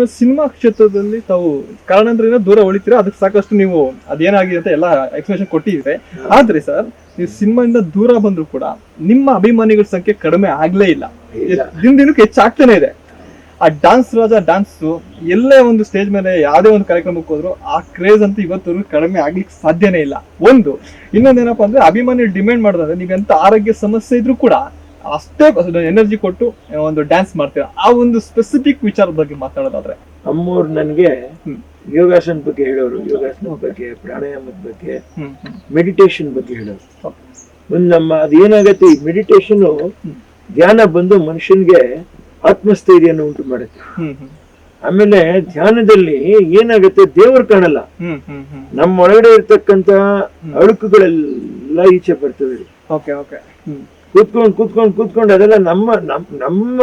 ಆಮೇಲೆ ಸಿನಿಮಾ ಕ್ಷೇತ್ರದಲ್ಲಿ ತಾವು ಕಾರಣಾಂತರದಿಂದ ದೂರ ಉಳಿತೀರಾ? ಅದಕ್ಕೆ ಸಾಕಷ್ಟು ನೀವು ಅದೇನಾಗಿದೆ ಅಂತ ಎಲ್ಲ ಎಕ್ಸ್ಪ್ಲೇಷನ್ ಕೊಟ್ಟಿದ್ರೆ ಆದ್ರೆ ಸರ್ ನೀವು ಸಿನಿಮಾದಿಂದ ದೂರ ಬಂದ್ರು ಕೂಡ ನಿಮ್ಮ ಅಭಿಮಾನಿಗಳ ಸಂಖ್ಯೆ ಕಡಿಮೆ ಆಗ್ಲೇ ಇಲ್ಲ. ಇಲ್ಲ. ದಿನ ದಿನಕ್ಕೆ ಹೆಚ್ಚಾಗ್ತಾನೆ ಇದೆ. ಆ ಡಾನ್ಸ್ ರಾಜ ಡಾನ್ಸ್ ಎಲ್ಲೇ ಒಂದು ಸ್ಟೇಜ್ ಮೇಲೆ ಯಾವುದೇ ಒಂದು ಕಾರ್ಯಕ್ರಮಕ್ಕೆ ಹೋದ್ರು ಆ ಕ್ರೇಜ್ ಅಂತ ಇವತ್ತು ಕಡಿಮೆ ಆಗ್ಲಿಕ್ಕೆ ಸಾಧ್ಯನೇ ಇಲ್ಲ. ಒಂದು ಇನ್ನೊಂದೇನಪ್ಪ ಅಂದ್ರೆ ಅಭಿಮಾನಿ ಡಿಮ್ಯಾಂಡ್ ಮಾಡಿದ್ರೆ ನೀವೆಂತ ಆರೋಗ್ಯ ಸಮಸ್ಯೆ ಇದ್ರೂ ಕೂಡ ಅಷ್ಟೇ ಎನರ್ಜಿ ಕೊಟ್ಟು ಒಂದು ಡ್ಯಾನ್ಸ್ ಮಾಡ್ತೀರಾ? ಆ ಒಂದು ಸ್ಪೆಸಿಫಿಕ್ ವಿಚಾರದ ಬಗ್ಗೆ ಮಾತಾಡೋದಾದ್ರೆ. ನಮ್ಮೂರ್ ನನ್ಗೆ. ಯೋಗಾಸನ ಬಗ್ಗೆ ಹೇಳೋರು ಯೋಗಾಸನ ಬಗ್ಗೆ ಪ್ರಾಣಾಯಾಮದ ಬಗ್ಗೆ ಮೆಡಿಟೇಷನ್ ಬಗ್ಗೆ ಹೇಳೋರು. ಒಂದ್ ನಮ್ಮ ಅದೇನಾಗತ್ತೆ ಈ ಮೆಡಿಟೇಷನ್ ಧ್ಯಾನ ಬಂದು ಮನುಷ್ಯನ್ಗೆ ಆತ್ಮಸ್ಥೈರ್ಯನ ಉಂಟು ಮಾಡುತ್ತೆ. ಆಮೇಲೆ ಧ್ಯಾನದಲ್ಲಿ ಏನಾಗುತ್ತೆ ದೇವರು ಕಾಣಲ್ಲ. ನಮ್ಮೊಳಗಡೆ ಇರ್ತಕ್ಕಂತ ಅಳುಕುಗಳೆಲ್ಲ ಈಚೆ ಬರ್ತವೆ. ಓಕೆ ಕೂತ್ಕೊಂಡು ಕೂತ್ಕೊಂಡು ಕೂತ್ಕೊಂಡು ಅದೆಲ್ಲ ನಮ್ಮ ನಮ್- ನಮ್ಮ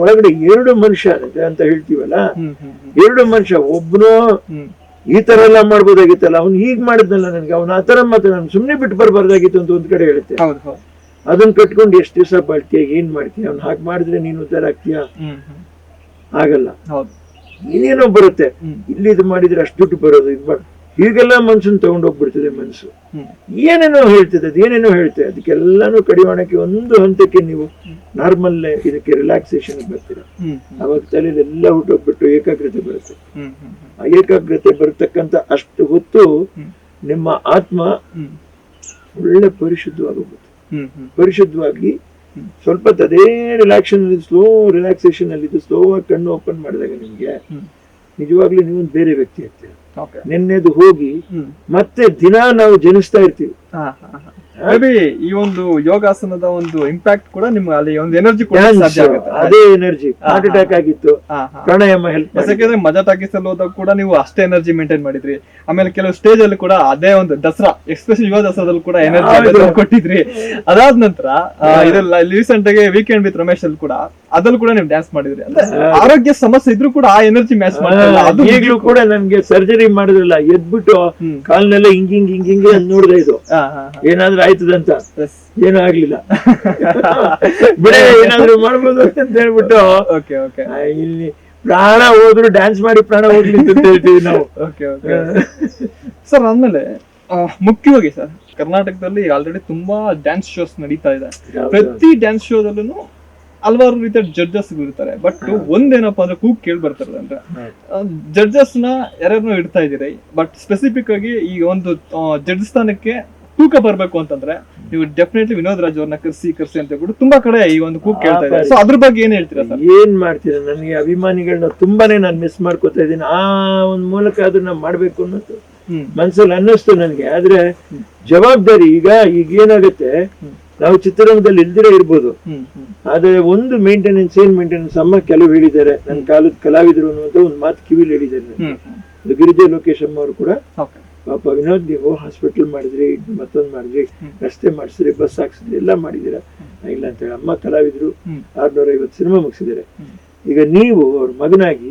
ಒಳಗಡೆ ಎರಡು ಮನುಷ್ಯ ಅಂತ ಹೇಳ್ತೀವಲ್ಲ? ಎರಡು ಮನುಷ್ಯ ಒಬ್ನು ಈ ತರ ಎಲ್ಲ ಮಾಡ್ಬೋದಾಗಿತ್ತಲ್ಲ ಅವ್ನು ಹೀಗ್ ಮಾಡಿದ್ನಲ್ಲ ನನ್ಗೆ ಅವ್ನ ಆತರ ತರ ಮತ್ತೆ ನಾನು ಸುಮ್ನೆ ಬಿಟ್ಟು ಬರ್ಬಾರ್ದಾಗಿತ್ತು ಅಂತ ಒಂದ್ ಕಡೆ ಹೇಳುತ್ತೆ ಅದನ್ನ ಕಟ್ಕೊಂಡು ಎಷ್ಟು ದಿವಸ ಬಾಳ್ತೀಯ ಏನ್ ಮಾಡ್ತೀಯ? ಅವ್ನು ಹಾಗೆ ಮಾಡಿದ್ರೆ ನೀನು ಉದ್ದಾರ ಆಗ್ತೀಯ ಆಗಲ್ಲ. ಹೌದು. ಇನ್ನೇನೋ ಬರುತ್ತೆ. ಇಲ್ಲಿ ಇದು ಮಾಡಿದ್ರೆ ಅಷ್ಟು ದುಡ್ಡು ಬರೋದು ಇದು ಮಾಡ್ ಹೀಗೆಲ್ಲ ಮನ್ಸನ್ ತಗೊಂಡೋಗ್ಬಿಡ್ತದೆ ಮನಸ್ಸು ಏನೇನೋ ಹೇಳ್ತದೆ ಅದೇನೇನೋ ಹೇಳ್ತದೆ, ಅದಕ್ಕೆಲ್ಲಾನು ಕಡಿವಾಣಕ್ಕೆ ಒಂದು ಹಂತಕ್ಕೆ ನೀವು ನಾರ್ಮಲ್ ಇದಕ್ಕೆ ರಿಲ್ಯಾಕ್ಸೇಷನ್ ಬರ್ತೀರ ಅವಾಗ ತಲೆಯಲ್ಲಿ ಎಲ್ಲ ಹುಟ್ಟೋಗ್ಬಿಟ್ಟು ಏಕಾಗ್ರತೆ ಬರುತ್ತೆ ಆ ಏಕಾಗ್ರತೆ ಬರತಕ್ಕಂತ ಅಷ್ಟು ಹೊತ್ತು ನಿಮ್ಮ ಆತ್ಮ ಒಳ್ಳೆ ಹ್ಮ್ ಪರಿಶುದ್ಧವಾಗಿ. ಸ್ವಲ್ಪ ಅದೇ ರಿಲ್ಯಾಕ್ಷನ್ ಸ್ಲೋ ರಿಲ್ಯಾಕ್ಸೇಷನ್ ಅಲ್ಲಿ ಸ್ಲೋ ಆಗಿ ಕಣ್ಣು ಓಪನ್ ಮಾಡಿದಾಗ ನಿಮ್ಗೆ. ನಿಜವಾಗ್ಲೂ ನೀವು ಬೇರೆ ವ್ಯಕ್ತಿ ಆಗ್ತೀರ ನಿನ್ನೆದು ಹೋಗಿ ಮತ್ತೆ ದಿನ ನಾವು ಜನಿಸ್ತಾ ಇರ್ತೀವಿ. ಈ ಒಂದು ಯೋಗಾಸನದ ಒಂದು ಇಂಪ್ಯಾಕ್ಟ್ ಕೂಡ ನಿಮ್ಗೆ ಅಲ್ಲಿ ಒಂದು ಎನರ್ಜಿ ಕೂಡ ಸಾಧ್ಯ ಆಗುತ್ತೆ. ಅದೇ ಎನರ್ಜಿ ಹಾರ್ಟ್ ಅಟ್ಯಾಕ್ ಆಗಿತ್ತು. ಪ್ರಾಣಾಯಾಮ ಹೆಲ್ಪ್ ಯಾಕಂದ್ರೆ ಮಜಾ ಹೋದಾಗ ಕೂಡ ನೀವು ಅಷ್ಟೇ ಎನರ್ಜಿ ಮೇಂಟೈನ್ ಮಾಡಿದ್ರಿ. ಆಮೇಲೆ ಕೆಲವು ಸ್ಟೇಜ್ ಅಲ್ಲಿ ಕೂಡ ಅದೇ ಒಂದು ದಸರಾ ಎಕ್ಸ್ಪೆಷಲ್ ಯುವ ದಸರಾದಲ್ಲಿ ಕೂಡ ಎನರ್ಜಿ. ಕೊಟ್ಟಿದ್ರಿ. ಅದಾದ ನಂತರ ಇದೆಲ್ಲ ರೀಸೆಂಟ್ ಆಗಿ ವೀಕೆಂಡ್ ವಿತ್ ರಮೇಶ್ ಅಲ್ಲಿ ಕೂಡ ಅದ್ರಲ್ಲಿ ಕೂಡ ನೀವು ಡ್ಯಾನ್ಸ್ ಮಾಡಿದ್ರಿ. ಅಂದ್ರೆ ಆರೋಗ್ಯ ಸಮಸ್ಯೆ ಇದ್ರೂ ಕೂಡ ಆ ಎನರ್ಜಿ ಮ್ಯಾಚ್ ಮಾಡಿಲ್ಲ ಅದು ಈಗಲೂ ಕೂಡ ನನ್ಗೆ ಸರ್ಜರಿ ಮಾಡಿದ್ರಲ್ಲ ಎದ್ಬಿಟ್ಟು. ಕಾಲ್ನೆಲ್ಲ ಹಿಂಗ್ ಹಿಂಗ್ ಹಿಂಗ್ ಹಿಂಗೆ ಅಂತ ನೋಡ್ದೆ ಇದು. ಏನಾದ್ರೂ ಆಯ್ತದಂತ ಏನೂ ಆಗ್ಲಿಲ್ಲ. ಬಿಡ ಏನಾದ್ರೂ ಮಾಡ್ಬೋದು ಅಂತ ಹೇಳ್ಬಿಟ್ಟು ಓಕೆ ಓಕೆ ಇಲ್ಲಿ ಪ್ರಾಣ ಹೋದ್ರು ಡ್ಯಾನ್ಸ್ ಮಾಡಿ ಪ್ರಾಣ ಹೋಗ್ಲಿ ಅಂತ ಹೇಳ್ತೀವಿ ನಾವು. ಓಕೆ ಓಕೆ ಸರ್ ಆದ್ಮೇಲೆ ಮುಖ್ಯವಾಗಿ ಸರ್ ಕರ್ನಾಟಕದಲ್ಲಿ ಆಲ್ರೆಡಿ ತುಂಬಾ ಡ್ಯಾನ್ಸ್ ಶೋಸ್ ನಡೀತಾ ಇದೆ. ಪ್ರತಿ ಡ್ಯಾನ್ಸ್ ಶೋದಲ್ಲೂ ಹಲವಾರು ರೀತಿಯ ಜಡ್ಜಸ್ ಇರ್ತಾರೆ ಬಟ್ ಒಂದೇನಪ್ಪ ಅಂದ್ರೆ ಕೂಗ್ ಕೇಳಿ ಬರ್ತಾರೆ ಅಂದ್ರೆ ಜಡ್ಜಸ್ನ ಯಾರ್ಯಾರನ್ನೂ ಇಡ್ತಾ ಇದೀರಿ ಬಟ್ ಸ್ಪೆಸಿಫಿಕ್ ಆಗಿ ಈ ಒಂದು ಜಡ್ಜ್ ಸ್ಥಾನಕ್ಕೆ ತೂಕ ಬರ್ಬೇಕು ಅಂತಂದ್ರೆ ನೀವು ಡೆಫಿನೆಟ್ಲಿ ವಿನೋದ್ ರಾಜ್ ಅವ್ರನ್ನ ಕರ್ಸಿ ಕರ್ಸಿ ಅಂತ ಹೇಳ್ಬಿಟ್ಟು ತುಂಬಾ ಕಡೆ ಈ ಒಂದು ಕೂಗ್ ಕೇಳ್ತಾ ಇದ್ದಾರೆ. ಸೊ ಅದ್ರ ಬಗ್ಗೆ ಏನ್ ಹೇಳ್ತೀರಾ ಸರ್? ಏನ್ ಮಾಡ್ತೀರ? ನನಗೆ ಅಭಿಮಾನಿಗಳನ್ನ ತುಂಬಾನೇ ನಾನು ಮಿಸ್ ಮಾಡ್ಕೊತಾ ಇದ್ದೀನಿ. ಆ ಒಂದ್ ಮೂಲಕ ಅದನ್ನ ಮಾಡ್ಬೇಕು ಅನ್ನೋದು ಮನ್ಸಲ್ಲಿ ಅನ್ನಿಸ್ತು ನನಗೆ. ಆದ್ರೆ ಜವಾಬ್ದಾರಿ ಈಗ ಈಗ ಏನಾಗುತ್ತೆ ನಾವು ಚಿತ್ರರಂಗದಲ್ಲಿ ಇಲ್ದಿರ ಇರ್ಬೋದು. ಆದ್ರೆ ಒಂದು ಮೇಂಟೆನೆನ್ಸ್ ಏನ್ ಮೇಂಟೆನೆನ್ಸ್ ಅಮ್ಮ ಕೆಲವು ಹೇಳಿದ್ದಾರೆ. ನನ್ನ ಕಾಲದ ಕಲಾವಿದರು ಅನ್ನುವಂತ ಒಂದು ಮಾತು ಕಿವಿಲಿ ಹೇಳಿದ್ದಾರೆ ಗಿರಿಜಾ ಲೋಕೇಶ್ ಅಮ್ಮ ಅವರು ಕೂಡ ಪಾಪ ವಿನೋದ್ ನೀವು ಹಾಸ್ಪಿಟಲ್ ಮಾಡಿದ್ರಿ ಮತ್ತೊಂದ್ ಮಾಡಿದ್ರಿ ರಸ್ತೆ ಮಾಡಿಸಿದ್ರಿ ಬಸ್ ಹಾಕ್ಸಿದ್ರಿ ಎಲ್ಲ ಮಾಡಿದಿರ ಇಲ್ಲ ಅಂತ ಹೇಳಿ ಅಮ್ಮ ಕಲಾವಿದ್ರು. ಆರ್ನೂರ ಐವತ್ತು ಸಿನಿಮಾ ಮುಗಿಸಿದ್ದಾರೆ. ಈಗ ನೀವು ಅವ್ರ ಮಗನಾಗಿ.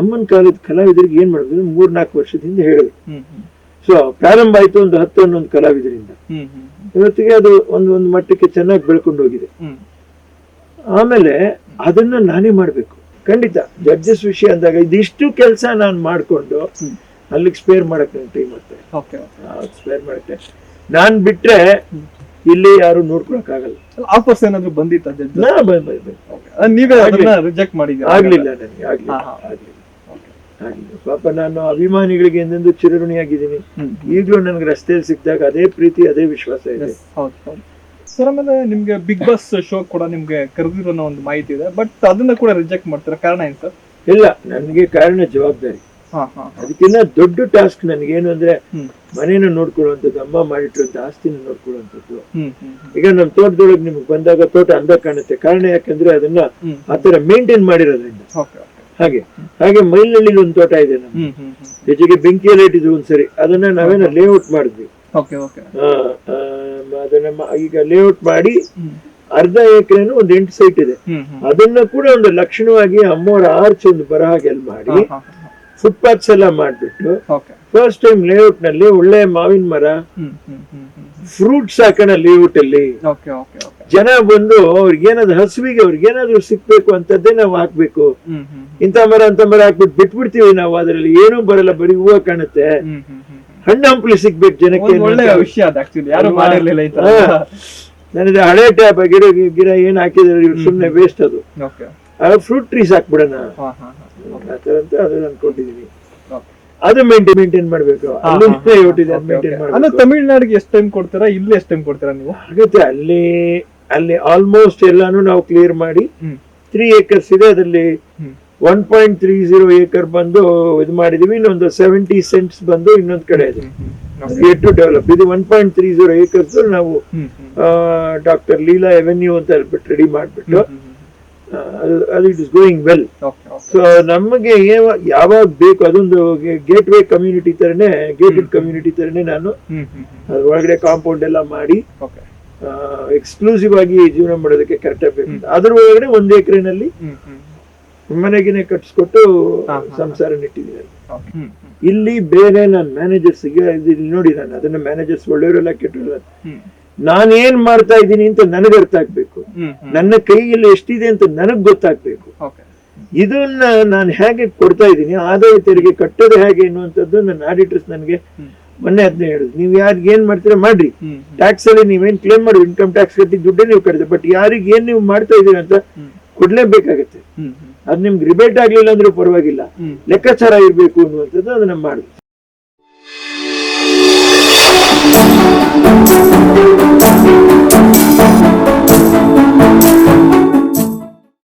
ಅಮ್ಮನ ಕಾಲದ ಕಲಾವಿದರಿಗೆ ಏನ್ ಮಾಡಿದ್ರು ಮೂರ್ನಾಲ್ಕು ವರ್ಷದಿಂದ ಹೇಳಿದ್ರು ಸೊ ಪ್ರಾರಂಭ ಆಯ್ತು ಒಂದು ಹತ್ತು ಹನ್ನೊಂದು ಕಲಾವಿದರಿಂದ. ಇವತ್ತಿಗೆ ಅದು ಒಂದು ಒಂದು ಮಟ್ಟಕ್ಕೆ ಚೆನ್ನಾಗಿ ಬೆಳ್ಕೊಂಡು ಹೋಗಿದೆ. ಆಮೇಲೆ ಅದನ್ನ ನಾನೇ ಮಾಡ್ಬೇಕು. ಖಂಡಿತ ಜಡ್ಜಸ್ ವಿಷಯ ಅಂದಾಗ ಇದಿಷ್ಟು ಕೆಲಸ ನಾನು ಮಾಡಿಕೊಂಡು. ಅಲ್ಲಿಗೆ ಸ್ಪೇರ್ ಮಾಡಕ್ಕೆ ಟೈಮ್ ಮತ್ತೆ ಓಕೆ ಸ್ಪೇರ್ ಮಾಡಕ್ಕೆ. ನಾನ್ ಬಿಟ್ರೆ ಇಲ್ಲಿ ಯಾರು ನೋಡ್ಕೊಳಕ್ ಆಗಲ್ಲ ಆಫರ್ಸ್ ಏನಾದ್ರು ಬಂದಿತ್ತು ನೀವೇ ರಿಜೆಕ್ಟ್ ಮಾಡಿದ್ದೀರಾ? ಆಗ್ಲಿಲ್ಲ ನನಗೆ. ಆಗ್ಲಿಲ್ಲ. ಆಗ್ಲಿಲ್ಲ. ಪಾಪ ನಾನು ಅಭಿಮಾನಿಗಳಿಗೆ ಎಂದೆಂದು ಚಿರಋಣಿಯಾಗಿದ್ದೀನಿ. ಈಗಲೂ ನನಗೆ ರಸ್ತೆಯಲ್ಲಿ ಸಿಕ್ಕಿದಾಗ ಅದೇ ಪ್ರೀತಿ ಅದೇ ವಿಶ್ವಾಸ ಇದೆ. ಸರ್ ಆಮೇಲೆ ನಿಮ್ಗೆ ಬಿಗ್ ಬಾಸ್ ಶೋ ಕೂಡ ನಿಮ್ಗೆ ಕರೆದಿರೋ ಒಂದು ಮಾಹಿತಿ ಇದೆ. ಬಟ್ ಅದನ್ನ ಕೂಡ ರಿಜೆಕ್ಟ್ ಮಾಡ್ತೀರಾ? ಕಾರಣ ಏನು ಸರ್? ಇಲ್ಲ ನನಗೆ ಕಾರಣ ಜವಾಬ್ದಾರಿ. ಅದಕ್ಕಿಂತ ದೊಡ್ಡ ಟಾಸ್ಕ್ ನನಗೇನು ಅಂದ್ರೆ ಮನೇನ ನೋಡ್ಕೊಳ್ಳುವಂಥದ್ದು ಅಮ್ಮ ಮಾಡಿಟ್ಟಿರುವಂತ ಆಸ್ತಿನ ನೋಡ್ಕೊಳ್ಳುವಂಥದ್ದು. ಈಗ ನಮ್ ತೋಟದೊಳಗೆ ನಿಮ್ಗೆ ಬಂದಾಗ ತೋಟ ಅಂದ ಕಾಣುತ್ತೆ. ಕಾರಣ ಯಾಕಂದ್ರೆ ಅದನ್ನ ಆತರ ಮೇಂಟೈನ್ ಮಾಡಿರೋದ್ರಿಂದ. ಹಾಗೆ. ಹಾಗೆ ಮೈಲಲ್ಲಿ ಒಂದು ತೋಟ ಇದೆ ಹ್ಮ್ ಜೊತೆಗೆ ಬೆಂಕಿಯಲ್ಲಿ ಇಟ್ಟಿದ್ರು ಒಂದ್ಸರಿ ಅದನ್ನ ನಾವೇನ ಲೇಔಟ್ ಮಾಡಿದ್ವಿ. ಅದನ್ನ ಈಗ ಲೇಔಟ್ ಮಾಡಿ ಅರ್ಧ ಎಕರೆನು ಒಂದು ಎಂಟು ಸೈಟ್ ಇದೆ. ಅದನ್ನ ಕೂಡ ಒಂದು ಲಕ್ಷಣವಾಗಿ ಅಮ್ಮವರ ಆರ್ಚ್ ಒಂದು ಬರಹಾಗೆ ಅಲ್ಲಿ ಮಾಡಿ ಫುಟ್ಪಾತ್ಸ್ ಎಲ್ಲ ಮಾಡ್ಬಿಟ್ಟು ಫಸ್ಟ್ ಟೈಮ್ ಲೇಔಟ್ನಲ್ಲಿ ಒಳ್ಳೆ ಮಾವಿನ ಮರ ಫ್ರೂಟ್ ಫ್ರೂಟ್ಸ್ ಹಾಕೋಣ ಲೇಔಟ್ ಅಲ್ಲಿ. ಜನ ಬಂದು ಅವ್ರಿಗೆ ಏನಾದ್ರು ಹಸುವಿಗೆ ಅವ್ರಿಗೆ ಏನಾದ್ರು ಸಿಕ್ಬೇಕು ಅಂತದ್ದೇ ನಾವು ಹಾಕ್ಬೇಕು. ಇಂಥ ಮರ ಅಂತ ಮರ ಹಾಕ್ಬಿಟ್ಟು ಬಿಟ್ಬಿಡ್ತೀವಿ ನಾವು ಅದರಲ್ಲಿ. ಏನೂ ಬರಲ್ಲ ಬರೀ ಹೂವು ಕಾಣುತ್ತೆ. ಹಣ್ಣು ಹಂಪಲಿ ಸಿಗ್ಬೇಕು ಜನಕ್ಕೆ ಒಳ್ಳೆ ವಿಷಯ ಯಾರು ಮಾಡಿರಲಿಲ್ಲ ನನಗೆ ಹಳೆ ಟ್ಯಾಪ್ ಗಿಡ ಗಿಡ ಏನ್ ಹಾಕಿದ್ರೆ ಸುಮ್ನೆ ವೇಸ್ಟ್ ಅದು. ಫ್ರೂಟ್ ಟ್ರೀಸ್ ಹಾಕ್ಬಿಡೋಣ. ಅಂತ ಅದು ಅನ್ಕೊಂಡಿದೀನಿ. ಅದು ಮೇಂಟೈನ್ ಮೇಂಟೈನ್ ಮಾಡ್ಬೇಕು. ಅಲ್ಲಿ ತಮಿಳ್ನಾಡಿಗೆ ಎಷ್ಟು ಟೈಮ್ ಕೊಡ್ತೀರಾ? ಇಲ್ಲಿ ಎಷ್ಟು ಟೈಮ್ ಕೊಡ್ತೀರಾ ನೀವು? ಆಗುತ್ತೆ ಅಲ್ಲಿ ಅಲ್ಲಿ ಆಲ್ಮೋಸ್ಟ್ ಎಲ್ಲಾನು ನಾವು ಕ್ಲಿಯರ್ ಮಾಡಿ ತ್ರೀ ಏಕರ್ಸ್ ಇದೆ ಅದರಲ್ಲಿ one point three zero acre ಬಂದು ಇದು ಮಾಡಿದೀವಿ ಇನ್ನೊಂದು ಸೆವೆಂಟಿ ಸೆಂಟ್ಸ್ ಬಂದು ಇನ್ನೊಂದು ಕಡೆ ಇದೆ. ಹ್ಮ್ ಟು ಡೆವಲಪ್ ಇದು one point three zero acres ನಾವು ಡಾಕ್ಟರ್ ಲೀಲಾ ಎವೆನ್ಯೂ ಅಂತ ಹೇಳ್ಬಿಟ್ಟು ರೆಡಿ ಮಾಡಿಬಿಟ್ಟು ಅದು it is going well so ನಮಗೆ ಯಾವ- ಯಾವಾಗ ಬೇಕು ಅದೊಂದು ಗೇಟ್ ವೇ ಕಮ್ಯುನಿಟಿ ತರನೇ ಗೇಟೆಡ್ ಕಮ್ಯುನಿಟಿ ತರನೇ ನಾನು ಅದ್ರ ಒಳಗಡೆ ಕಾಂಪೌಂಡ್ ಎಲ್ಲ ಮಾಡಿ ಎಕ್ಸ್ಕ್ಲೂಸಿವ್ ಆಗಿ ಜೀವನ ಮಾಡೋದಕ್ಕೆ ಕರೆಕ್ಟ್ ಆಗಬೇಕು ಅದ್ರ ಒಳಗಡೆ ಒಂದು ಎಕರೆನಲ್ಲಿ ಮನೆಗಿನೇ ಕಟ್ಸ್ಕೊಟ್ಟು. ಸಂಸಾರ ನೆಟ್ಟಿದ್ದೀನಿ. ಇಲ್ಲಿ ಬೇರೆ ನನ್ನ ಮ್ಯಾನೇಜರ್ಸ್ಗೆ ಇಲ್ಲಿ ನೋಡಿ ನಾನು ಅದನ್ನ ಮ್ಯಾನೇಜರ್ಸ್ ಒಳ್ಳೆಯವರೆಲ್ಲ ಕೆಟ್ಟವರೆಲ್ಲ. ನಾನು ನಾನೇನ್ ಮಾಡ್ತಾ ಇದ್ದೀನಿ ಅಂತ ನನಗೆ ಅರ್ಥ ಆಗ್ಬೇಕು. ನನ್ನ ಕೈಯಲ್ಲಿ ಎಷ್ಟಿದೆ ಅಂತ ನನಗ್ ಗೊತ್ತಾಗ್ಬೇಕು. ಓಕೆ ಇದನ್ನ ನಾನು ಹೇಗೆ ಕೊಡ್ತಾ ಇದ್ದೀನಿ ಆದಾಯ ತೆರಿಗೆ ಕಟ್ಟೋದು ಹೇಗೆ ಅನ್ನುವಂಥದ್ದು ನನ್ನ ಆಡಿಟರ್ಸ್ ನನಗೆ ಮೊನ್ನೆ ಅದನ್ನ ಹೇಳುದು ನೀವು ಯಾರಿಗೆ ಏನ್ ಮಾಡ್ತೀರಾ ಮಾಡ್ರಿ. ಟ್ಯಾಕ್ಸ್ ಅಲ್ಲಿ ನೀವೇನ್ ಕ್ಲೇಮ್ ಮಾಡಿ ಇನ್ಕಮ್ ಟ್ಯಾಕ್ಸ್ ಕಟ್ಟಿ ದುಡ್ಡೇ ನೀವು ಕಟ್ಟಿದೆ ಬಟ್ ಯಾರಿಗೆ ಏನ್ ನೀವು ಮಾಡ್ತಾ ಇದೀರ ಅಂತ ಕೊಡ್ಲೇಬೇಕಾಗತ್ತೆ. ಅದ್ ನಿಮ್ಗೆ ರಿಬೇಟ್ ಆಗ್ಲಿಲ್ಲ ಅಂದ್ರೆ ಪರವಾಗಿಲ್ಲ. ಲೆಕ್ಕಾಚಾರ ಇರಬೇಕು ಅನ್ನುವಂಥದ್ದು ಅದನ್ನ ಮಾಡುದು